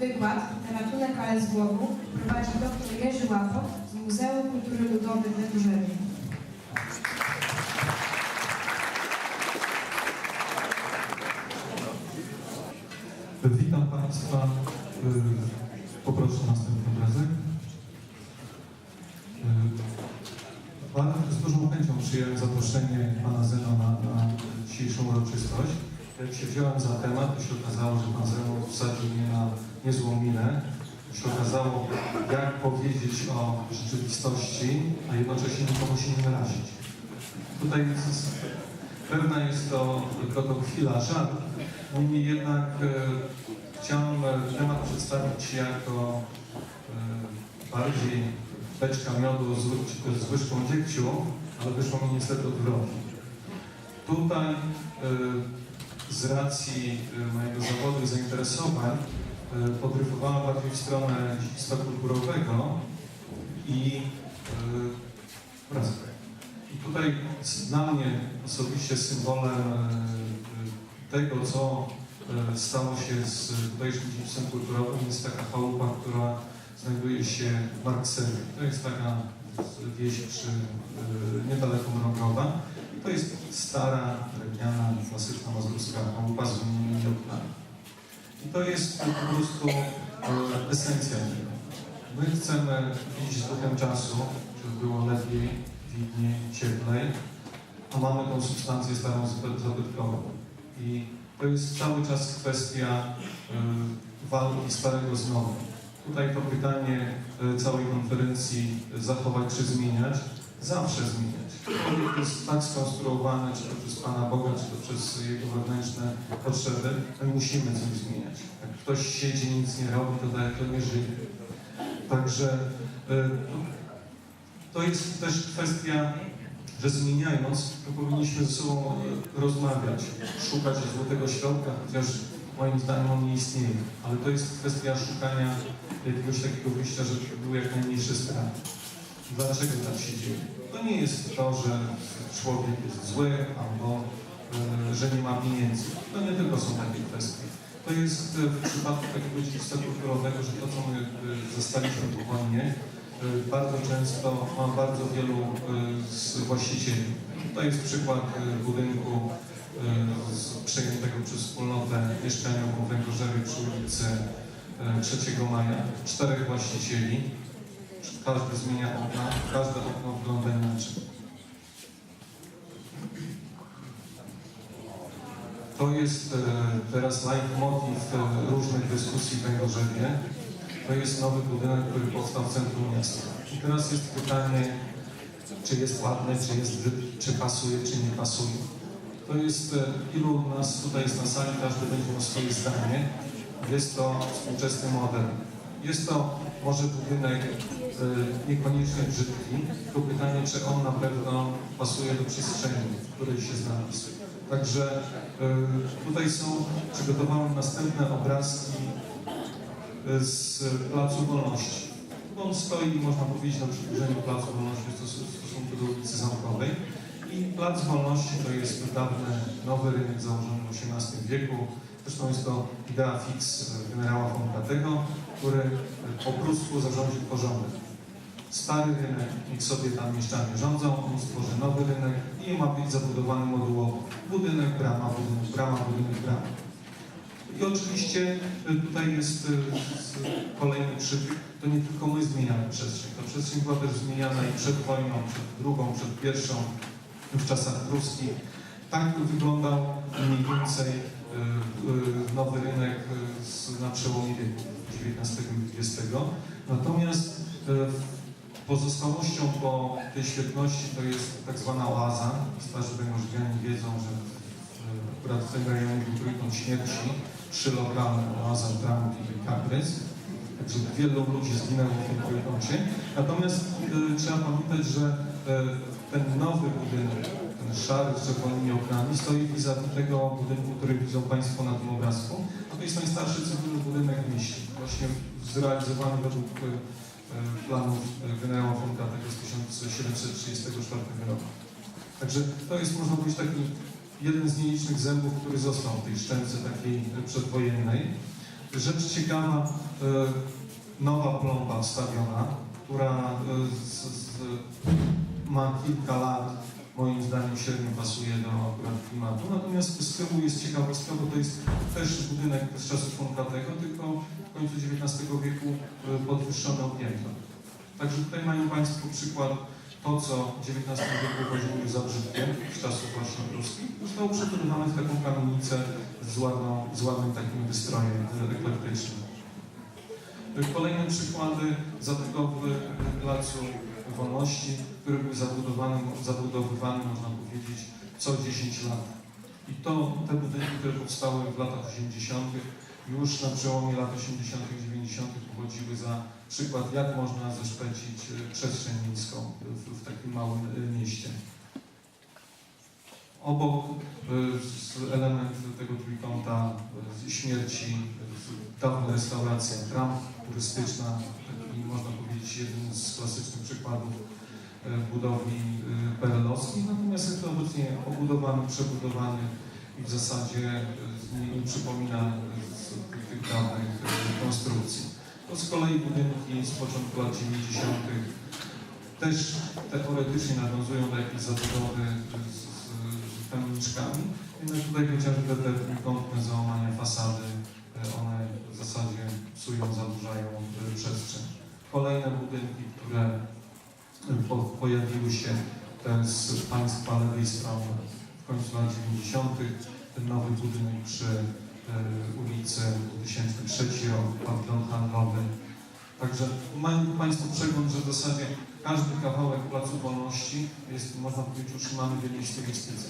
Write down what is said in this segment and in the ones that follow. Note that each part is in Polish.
Wykład Ratunek Ale z głowu prowadzi dr Jerzy Łapot z Muzeum Kultury Ludowej w Węgorzewie. Witam Państwa. Y, Poproszę następny obrazek. Y, z dużą chęcią przyjąłem zaproszenie Pana Zeno na, na dzisiejszą uroczystość. Jak się wziąłem za temat, to się okazało, że Pan Zeno wsadził mnie na niezłą minę. To się okazało, jak powiedzieć o rzeczywistości, a jednocześnie nikomu się nie narazić. Tutaj jest, pewna jest to tylko chwila żart, niemniej jednak e, chciałem e, temat przedstawić jako e, bardziej beczka miodu z, z łyżką dziegciu, ale wyszło mi niestety odwrotnie. Tutaj e, z racji e, mojego zawodu i zainteresowań e, podryfowałem bardziej w stronę dziedzictwa kulturowego i e, wracam. I tutaj dla mnie osobiście symbolem tego, co stało się z tutejszym dziedzictwem kulturowym, jest taka chałupa, która znajduje się w Marksewie. To jest taka wieś przy, niedaleko Mrągowa. To jest stara, drewniana, klasyczna mazurska chałupa z wymienionymi oknami. I to jest po prostu e, esencja tego. My chcemy iść z duchem czasu, żeby było lepiej, widniej, cieplej, a mamy tą substancję starą zabyt- zabytkową. I to jest cały czas kwestia y, walki starego z nowym. Tutaj to pytanie y, całej konferencji zachować czy zmieniać, zawsze zmieniać. Jest tak skonstruowany, czy to przez Pana Boga, czy to przez jego wewnętrzne potrzeby, my musimy coś zmieniać. Jak ktoś siedzi, nic nie robi, to tak to nie żyje. Także y, to jest też kwestia, że zmieniając, to powinniśmy ze sobą e, rozmawiać, szukać złotego środka, chociaż moim zdaniem on nie istnieje. Ale to jest kwestia szukania jakiegoś takiego wyjścia, żeby był jak najmniejszy strach. Dlaczego tak się dzieje? To nie jest to, że człowiek jest zły albo e, że nie ma pieniędzy. To nie tylko są takie kwestie. To jest e, w przypadku takiego dziedzictwa kulturowego, że to, co my e, zostaliśmy po wojnie, bardzo często ma bardzo wielu z właścicieli. To jest przykład budynku przejętego przez wspólnotę mieszkaniową w Węgorzewie przy ulicy e, 3 Maja. Czterech właścicieli. Każdy zmienia okna, każde okno wygląda inaczej. To jest e, teraz leitmotiv e, różnych dyskusji w Węgorzewie. To jest nowy budynek, który powstał w centrum miasta. I teraz jest pytanie, czy jest ładny, czy jest czy pasuje, czy nie pasuje. To jest, e, ilu nas tutaj jest na sali, każdy będzie miał swoje zdanie. Jest to współczesny model. Jest to może budynek e, niekoniecznie brzydki, tylko pytanie, czy on na pewno pasuje do przestrzeni, w której się znalazł. Także e, tutaj są przygotowane następne obrazki e, z Placu Wolności. On stoi, można powiedzieć, na przybliżeniu Placu Wolności w stosunku do ulicy Zamkowej. I Plac Wolności to jest dawny, nowy rynek założony w XVIII wieku. Zresztą jest to idea fix e, generała Fonkatego, który e, po prostu zarządził porządek. Stary rynek, niech sobie tam mieszczanie rządzą, on stworzy nowy rynek i ma być zabudowany modułowo. Budynek, brama, budynek, brama, budynek, brama. I oczywiście y, tutaj jest s- kolejny przytyk, to nie tylko my zmieniamy przestrzeń. Ta przestrzeń była też zmieniana i przed wojną, przed drugą, przed pierwszą, w czasach pruskich. Tak wyglądał mniej więcej nowy rynek y, na przełomie wieku XIX i XX. Natomiast y, Pozostałością po tej świetności to jest tak zwana oaza. Starzy Węgorzywianie wiedzą, że akurat w tym rejonie był trójkąt śmierci, trzy lokale, oaza, Dramów i Kaprys. Także wielu ludzi zginęło w tym trójkącie. Natomiast y, trzeba pamiętać, że y, ten nowy budynek, ten szary z czerwonymi oknami stoi vis-a-vis tego budynku, który widzą Państwo na tym obrazku. To jest najstarszy cywilny budynek mieście. Właśnie zrealizowany według y, planów e, generała Fonkatego z 1734 roku. Także to jest, można powiedzieć, taki jeden z nielicznych zębów, który został w tej szczęce takiej przedwojennej. Rzecz ciekawa, e, nowa plomba wstawiona, która e, z, z, ma kilka lat, moim zdaniem średnio pasuje do akurat klimatu. Natomiast z tyłu jest ciekawostka, bo to jest też budynek z czasów Fonkatego, tylko w końcu XIX wieku e, podwyższone o piętro. Także tutaj mają Państwo przykład to, co w XIX wieku uchodziło za brzydkie z czasów właśnie pruskich, zostało przebudowane w taką kamienicę z, ładną, z ładnym takim wystrojem eklektycznym. Kolejne przykłady zabudowy Placu Wolności, który był zabudowany, zabudowywany, można powiedzieć, co 10 lat. I to te budynki, które powstały w latach 80., już na przełomie lat 80., 90. uchodziły za przykład, jak można zeszpecić e, przestrzeń miejską w, w takim małym e, mieście. Obok e, element tego trójkąta śmierci, dawna restauracja, tram turystyczna, taki można powiedzieć jeden z klasycznych przykładów budowli perelowskich, natomiast jest to obecnie obudowany, przebudowany i w zasadzie nie, nie przypomina tych, dawnych konstrukcji. To z kolei budynki z początku lat 90. też teoretycznie nawiązują do jakiejś zabudowy z, z, z kamieniczkami, jednak tutaj chociażby te trójkątne załamania fasady, e, one w zasadzie psują, zaburzają e, przestrzeń. Kolejne budynki, które e, po, pojawiły się te z państwa lewej strony w końcu lat 90. Ten nowy budynek przy ulicy 2003 rok, pawilon handlowy. Także mają Państwo przegląd, że w zasadzie każdy kawałek Placu Wolności jest, można powiedzieć, utrzymany w jednej stylistyce.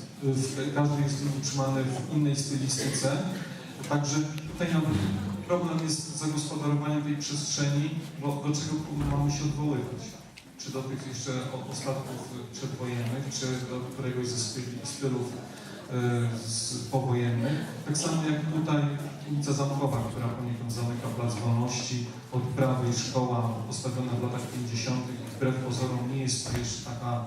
Każdy jest utrzymany w innej stylistyce. Także tutaj nawet problem jest z zagospodarowaniem tej przestrzeni, bo do czego mamy się odwoływać? Czy do tych jeszcze ostatków przedwojennych, czy do któregoś ze stylów z powojennych. Tak samo jak tutaj ulica Zamkowa, która poniekąd zamyka Plac Wolności, od prawej szkoła postawiona w latach 50. i wbrew pozorom nie jest to jeszcze taka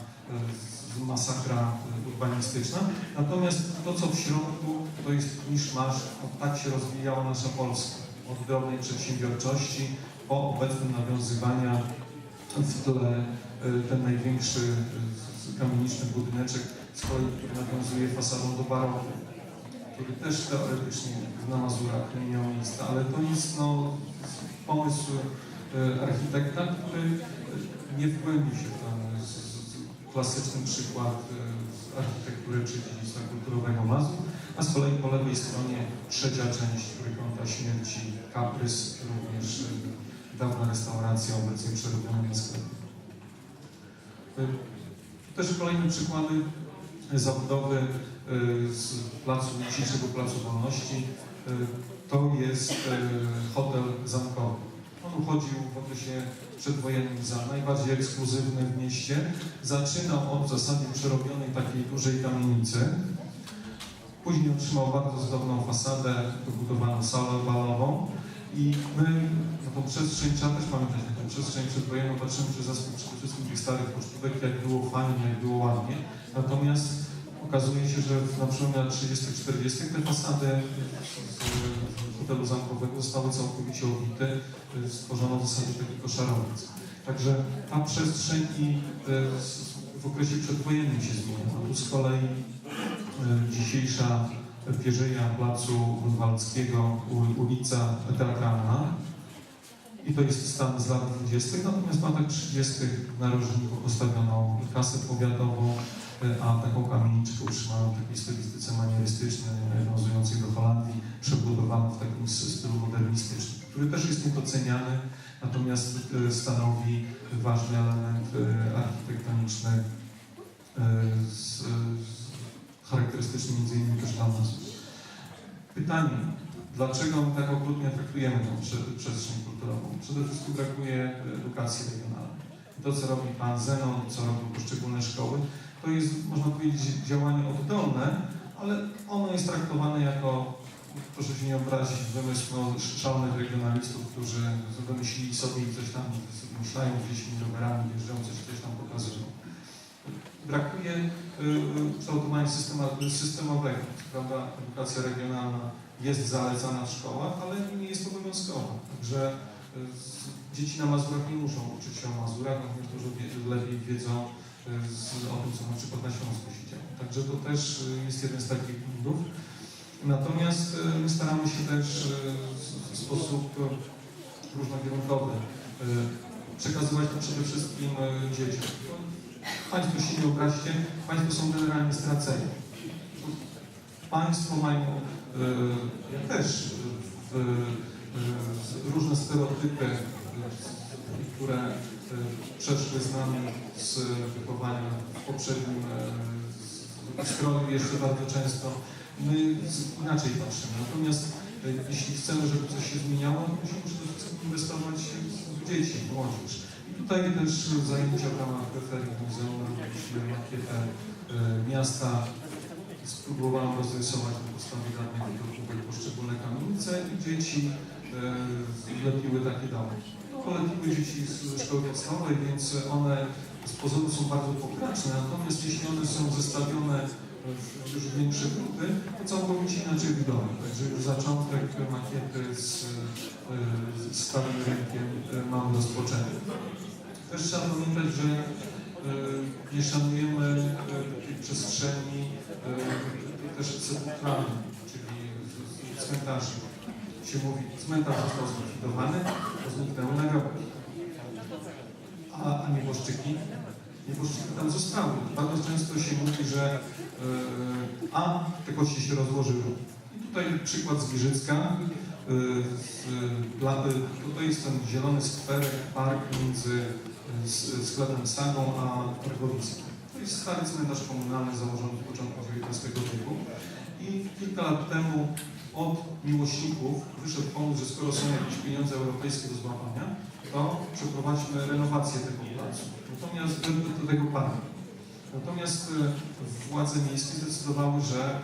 z- masakra e, urbanistyczna. Natomiast to, co w środku, to jest miszmasz, tak się rozwijała nasza Polska. Od drobnej przedsiębiorczości po obecne nawiązywania w tle ten największy kamieniczny budyneczek z kolei, który nawiązuje fasadą do baroku, który też teoretycznie na Mazurach nie miał miejsca, ale to jest no, pomysł e, architekta, który e, nie wgłębił się w ten z, z, klasyczny przykład e, architektury czy dziedzictwa kulturowego Mazur, a z kolei po lewej stronie trzecia część trójkąta śmierci, kaprys, również dawna restauracja, obecnie przerobiona na sklep. Też kolejne przykłady zabudowy e, z placu, dzisiejszego Placu Wolności. E, To jest e, hotel zamkowy. On uchodził w okresie przedwojennym za najbardziej ekskluzywny w mieście. Zaczynał od w zasadzie przerobionej takiej dużej kamienicy. Później otrzymał bardzo zdobną fasadę, dobudowaną salę balową i my na tą przestrzeń, trzeba też pamiętać przestrzeń przedwojenną, patrzymy przez aspekt przede wszystkim tych starych pocztówek, jak było fajnie, jak było ładnie. Natomiast okazuje się, że na przełomie lat 30-40 te fasady hotelu zamkowego zostały całkowicie obite, y, stworzono w zasadzie taki koszarowiec. Także ta przestrzeń i z- w okresie przedwojennym się zmienia. A tu z kolei y, dzisiejsza pierzyja Placu Grunwaldzkiego, u- ulica Teatralna. I to jest stan z lat 20., natomiast w latach 30. w narożniku postawiono kasę powiatową, y, a taką kamieniczkę utrzymano w takiej stylistyce manierystycznej, nawiązującej do Holandii, przebudowaną w takim stylu modernistycznym, który też jest niedoceniany, natomiast y, stanowi ważny element y, architektoniczny z, z, charakterystyczny między innymi też dla nas. Pytanie, dlaczego tak okrutnie traktujemy prze- przestrzeń kulturową? Przede wszystkim brakuje edukacji regionalnej. To, co robi Pan Zenon, co robią poszczególne szkoły, to jest, można powiedzieć, działanie oddolne, ale ono jest traktowane jako, proszę się nie obrazić, wymysł no, szalonych regionalistów, którzy wymyślili sobie i coś tam wymyślają gdzieś rowerami, jeżdżą, coś, coś tam pokazują. Brakuje y, y, kształtowania systemowego. Prawda, edukacja regionalna jest zalecana w szkołach, ale nie jest obowiązkowa. Także y, dzieci na Mazurach nie muszą uczyć się o Mazurach, wie- lepiej wiedzą o tym, co na przykład na Śląsku się dzieje. Także to też jest jeden z takich błędów. Natomiast my staramy się też w- sposób różnokierunkowy przekazywać to przede wszystkim dzieciom. Państwo się nie obraźcie, Państwo są generalnie straceni. Państwo mają, y, też, w, y, różne stereotypy, które przeszły z nami z wychowania w poprzednim y, stroju jeszcze bardzo często. My inaczej patrzymy. Natomiast jeśli chcemy, żeby coś się zmieniało, musimy przede wszystkim inwestować w dzieci, młodzież. Tutaj też zajęcia w ramach referii muzeum robiliśmy makietę y, miasta. Spróbowałem rozrysować na podstawie danych wydrukowych poszczególne kamienice i dzieci y, lepiły takie domy. To dzieci z szkoły podstawowej, więc one z pozoru są bardzo pokraczne, natomiast jeśli one są zestawione w już większe grupy, to całkowicie inaczej wygląda. Także zaczątek makiety z, y, z stałym rozpoczęty. Też trzeba pamiętać, że y, nie szanujemy tej przestrzeni y, też sepulkralnej, czyli cmentarzy. Się mówi, cmentarz został zlikwidowany, to zniknęły nagrobki. A, a nieboszczyki? Nieboszczyki tam zostały. Bardzo często się mówi, że a te kości się rozłożyły. I tutaj przykład z Giżycka. Y, z, y, tutaj jest ten zielony skwerek, park między y, sklepem Sagą a Targowickiem. To jest stary cmentarz komunalny założony w początku XIX wieku. I kilka lat temu od miłośników wyszedł pomysł, że skoro są jakieś pieniądze europejskie do złapania, to przeprowadźmy renowację tego placu, natomiast do, tego parku. Natomiast władze miejskie zdecydowały, że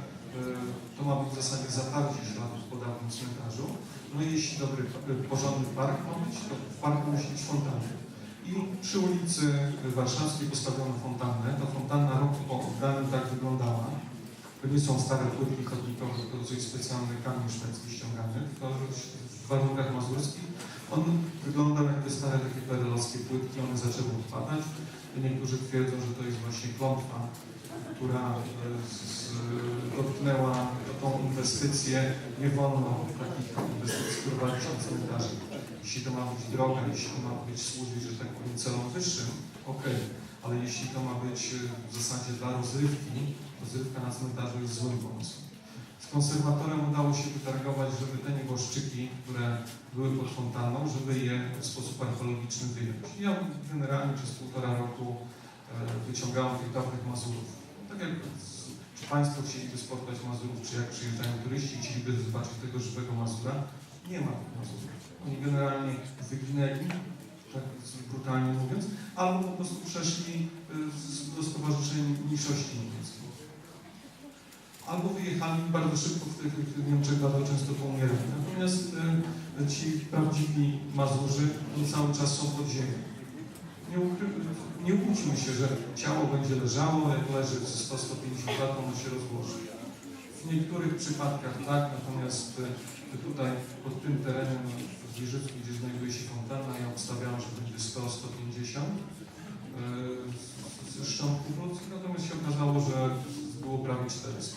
to ma być w zasadzie zatarcie śladów po dawnym cmentarzu. No i jeśli dobry, e, porządny park ma być, to w parku musi być fontanna. I przy ulicy Warszawskiej postawiono fontannę. Ta fontanna rok po oddanym tak wyglądała. To nie są stare płytki chodnikowe, tylko jest specjalny kamień szwedzki ściągany. To w warunkach mazurskich on wyglądał jak te stare takie perelowskie płytki, one zaczęły odpadać. Niektórzy twierdzą, że to jest właśnie klątwa, która e, z, dotknęła tą inwestycję. Nie wolno takich inwestycji prowadzić na cmentarzy. Jeśli to ma być droga, jeśli to ma być służyć, że tak powiem, celom wyższym, okej. Ale jeśli to ma być e, w zasadzie dla rozrywki, rozrywka na cmentarzu jest złym pomysłem. Konserwatorem udało się wytargować, żeby te nieboszczyki, które były pod fontanną, żeby je w sposób archeologiczny wyjąć. Ja generalnie przez półtora roku e, wyciągałem tych dawnych Mazurów. Tak jak czy Państwo chcieliby spotkać Mazurów, czy jak przyjeżdżają turyści chcieliby zobaczyć tego żywego Mazura, nie ma tych Mazurów. Oni generalnie wyginęli, tak brutalnie mówiąc, albo po prostu przeszli e, do Stowarzyszeń Mniejszości Niemieckiej albo wyjechali bardzo szybko w tych Niemczech bardzo często poumierali. Natomiast e, ci prawdziwi Mazurzy oni cały czas są pod ziemią. Nie, łudźmy się, że ciało będzie leżało, jak leży 100-150 lat, ono się rozłoży. W niektórych przypadkach tak, natomiast e, tutaj pod tym terenem w Giżycku, gdzie znajduje się fontanna, ja obstawiałem, że będzie 100-150 e, z- z szczątków ludzkich, natomiast się okazało, że było prawie 400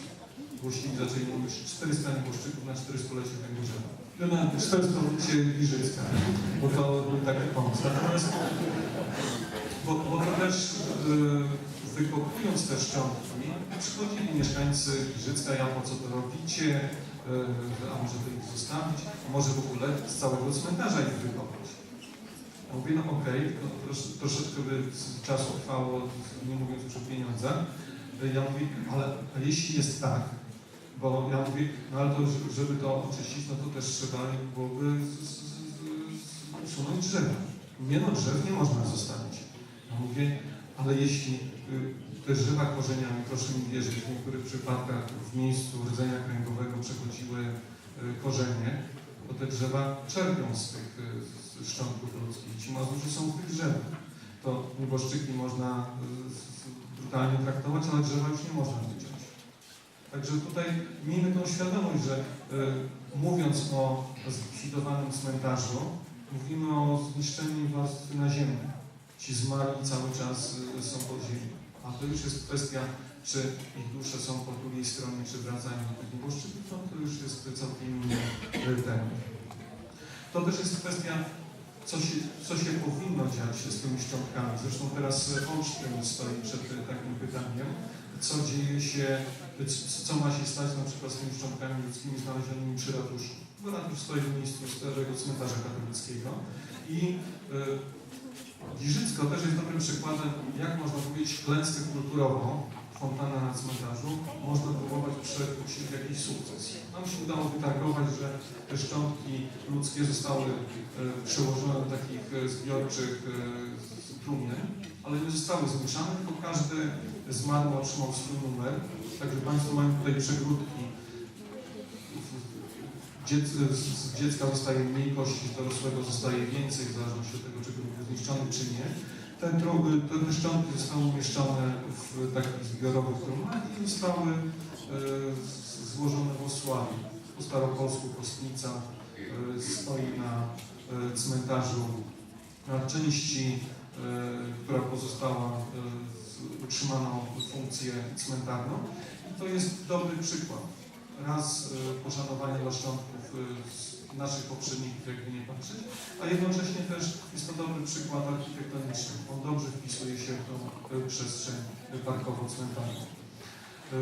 głośniki zaczęli mówić 400 nieboszczyków na 400-lecie Węgorzewa. No na 400-lecie Giżycka, bo to był taki pomysł. Natomiast, bo, bo to też yy, wykopując te szczątki, przychodzili mieszkańcy Giżycka, ja po co to robicie, yy, a może to ich zostawić, a może w ogóle z całego cmentarza ich wykopać. Mówię, no okej, no, trosz, troszeczkę by czasu trwało, nie mówiąc już o pieniądzach. Ja mówię, ale jeśli jest tak, bo ja mówię, no ale to, żeby- to oczyścić, no to też trzeba byłoby usunąć drzewa. Nie no, drzew nie można zostawić. Ja mówię, ale jeśli y, te drzewa korzeniami, proszę mi wierzyć, w niektórych przypadkach w miejscu rdzenia kręgowego przechodziły y, korzenie, to te drzewa czerpią z tych y, z szczątków ludzkich. Ci Mazurzy są w tych drzewach. To nieboszczyki można brutalnie traktować, ale drzewa już nie można wyciąć. Także tutaj miejmy tą świadomość, że y, mówiąc o zlikwidowanym cmentarzu, mówimy o zniszczeniu warstwy naziemnej. Ci zmarli cały czas y, są pod ziemią. A to już jest kwestia, czy ich dusze są po drugiej stronie, czy wracają do tych nieboszczyk, to, już jest całkiem inny y, temat. To też jest kwestia, co się, co się powinno dziać z tymi szczątkami. Zresztą teraz Olsztyn stoi przed takim pytaniem, co dzieje się, co ma się stać na przykład z tymi szczątkami ludzkimi znalezionymi przy ratuszu. Bo ratusz stoi w miejscu starego cmentarza katolickiego i y, Giżycko też jest dobrym przykładem, jak można powiedzieć, klęskę kulturową, fontana na cmentarzu, można próbować przekuć w jakiś sukces. Nam się udało wytargować, że te szczątki ludzkie zostały e, przełożone do takich e, zbiorczych e, trumien, ale nie zostały zmieszane, tylko każdy zmarły otrzymał swój numer. Także Państwo mają tutaj przegródki. Dziec, z dziecka zostaje mniej kości, z dorosłego zostaje więcej, w zależności od tego, czy był zniszczony, czy nie. Te, tru- te, szczątki zostały umieszczone w takich zbiorowych trumnach i zostały e, złożone w Osławie. Po staropolsku kostnica e, stoi na e, cmentarzu na części, e, która pozostała e, utrzymaną funkcję cmentarną. I to jest dobry przykład. Raz e, poszanowania dla szczątków e, naszych poprzedników, jakby nie patrzeć, a jednocześnie też jest to dobry przykład architektoniczny. On dobrze wpisuje się w tą przestrzeń parkowo-cmentarną. E,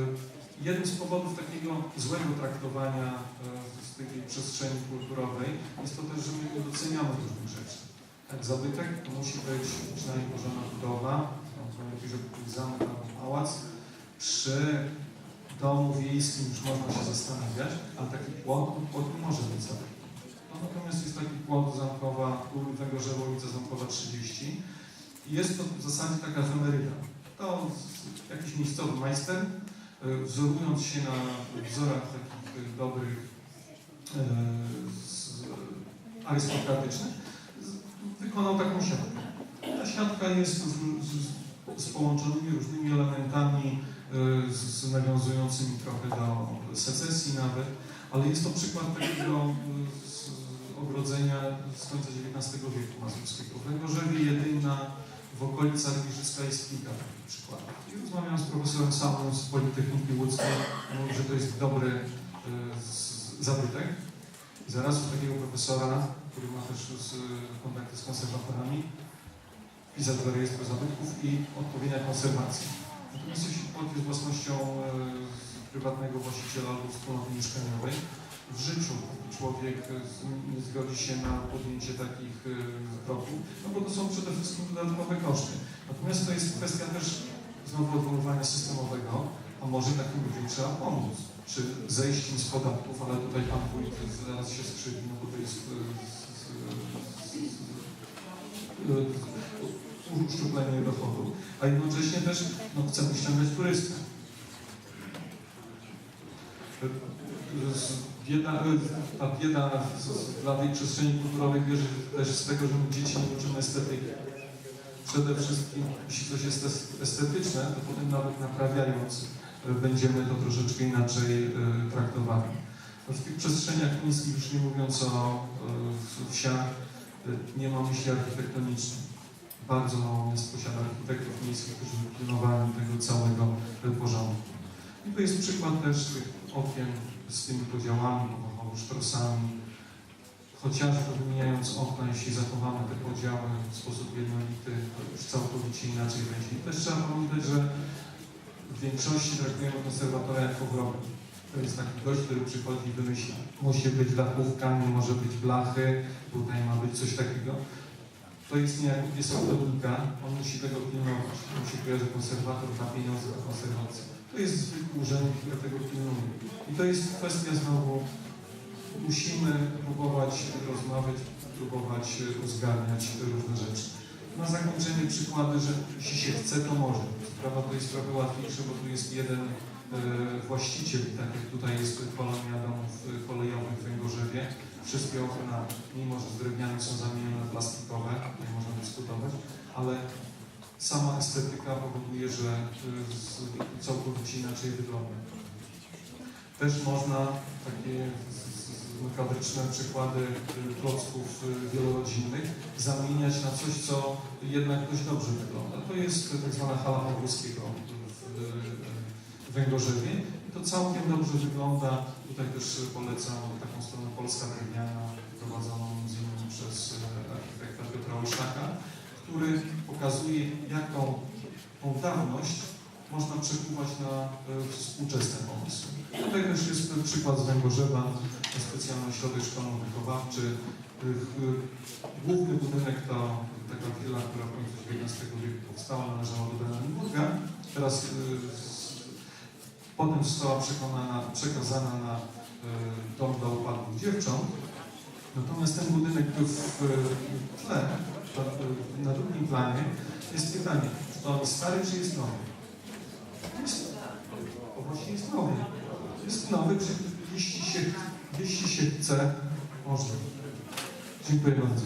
Jednym z powodów takiego złego traktowania z tej przestrzeni kulturowej jest to też, że my nie doceniamy różnych rzeczy. Jak zabytek to musi być przynajmniej porządna budowa, to jakiś albo pałac. Przy domu wiejskim już można się zastanawiać, ale taki płot, płot nie może być zabytkiem. No, natomiast jest taki płot zamkowa, Węgorzewo, ulica Zamkowa 30 i jest to w zasadzie taka efemeryda. To jakiś miejscowy majster, e, wzorując się na wzorach takich e, dobrych e, z- arystokratycznych, wykonał taką siatkę. Ta siatka jest z, z, z połączonymi różnymi elementami e, z, nawiązującymi trochę do secesji nawet, ale jest to przykład takiego e, ogrodzenia z końca XIX wieku mazurskiego. W Węgorzewie jedyna w okolicach Giżycka jest kilka takich przykładów. I rozmawiałem z profesorem Samą z Politechniki Łódzkiej, mówi, że to jest dobry e, zabytek. I zaraz u takiego profesora, który ma też kontakty z konserwatorami, wpisać do rejestru zabytków i odpowiednia konserwacja. Natomiast jeśli płot jest własnością e, prywatnego właściciela albo wspólnoty mieszkaniowej, w życiu człowiek e, nie zgodzi się na podjęcie takich e, kroków, no bo to są przede wszystkim dodatkowe koszty. Natomiast to jest kwestia też znowu odwoływania systemowego, a może takim ludziom trzeba pomóc, czy zejściem z podatków, ale tutaj pan wójt zaraz się skrzywi, no bo to jest e, z, z, z, e, uszczuplenie dochodu, a jednocześnie też no, chcemy ściągać turystów. Bieda, ta bieda dla tej przestrzeni kulturowej bierze też z tego, że my dzieci nie uczymy estetyki. Przede wszystkim, jeśli coś jest es- estetyczne, to potem nawet naprawiając, e, będziemy to troszeczkę inaczej e, traktowali. No W tych przestrzeniach miejskich, już nie mówiąc o e, wsiach, nie ma myśli architektonicznej. Bardzo mało miast posiada architektów miejskich, którzy by pilnowali tego całego porządku. I to jest przykład też tych okien z tymi podziałami, powołu sztrosami. Chociażby wymieniając okna, jeśli zachowamy te podziały w sposób jednolity, to już całkowicie inaczej będzie. I też trzeba pamiętać, że w większości traktujemy konserwatora jako wroga. To jest taki gość, który przychodzi i wymyśla. Musi być dachówka, nie może być blachy, tutaj ma być coś takiego. To jest nie jak jest autodnika, on musi tego pilnować. Musi kojarzyć, że konserwator ma pieniądze na konserwację. To jest zwykły urzędnik, który tego pilnuje. I to jest kwestia znowu, musimy próbować rozmawiać, próbować uzgadniać różne rzeczy. Na zakończenie przykłady, że jeśli się chce, to może. Sprawa to jest trochę łatwiejsza, bo tu jest jeden e, właściciel, tak jak tutaj jest kolonia domów kolejowych w Węgorzewie. Wszystkie okna, mimo że z drewniane są zamienione na plastikowe, nie można dyskutować, ale sama estetyka powoduje, że y, całkowicie inaczej wygląda. Też można takie makabryczne przykłady y, klocków y, wielorodzinnych zamieniać na coś, co jednak dość dobrze wygląda. To jest tak zwana hala Pawłowskiego w Węgorzewie. To całkiem dobrze wygląda. Tutaj też polecam taką stronę Polska Drewniana, prowadzoną innymi przez e, architekta Piotra Olszaka, który pokazuje, jak tą, dawność można przekuwać na e, współczesne pomysły. Tutaj też jest przykład z Węgorzewa, specjalny ośrodek szkolno-wychowawczy. E, Główny budynek to taka willa, która w końcu XIX wieku powstała, należała do Brandenburga. Teraz potem została przekazana na e, dom dla upadłych dziewcząt. Natomiast ten budynek w w tle, na drugim planie, jest pytanie, czy to stary, czy jest nowy? Jest, o, właśnie jest nowy. Jest nowy, jeśli się, jeśli się chce, można. Dziękuję bardzo.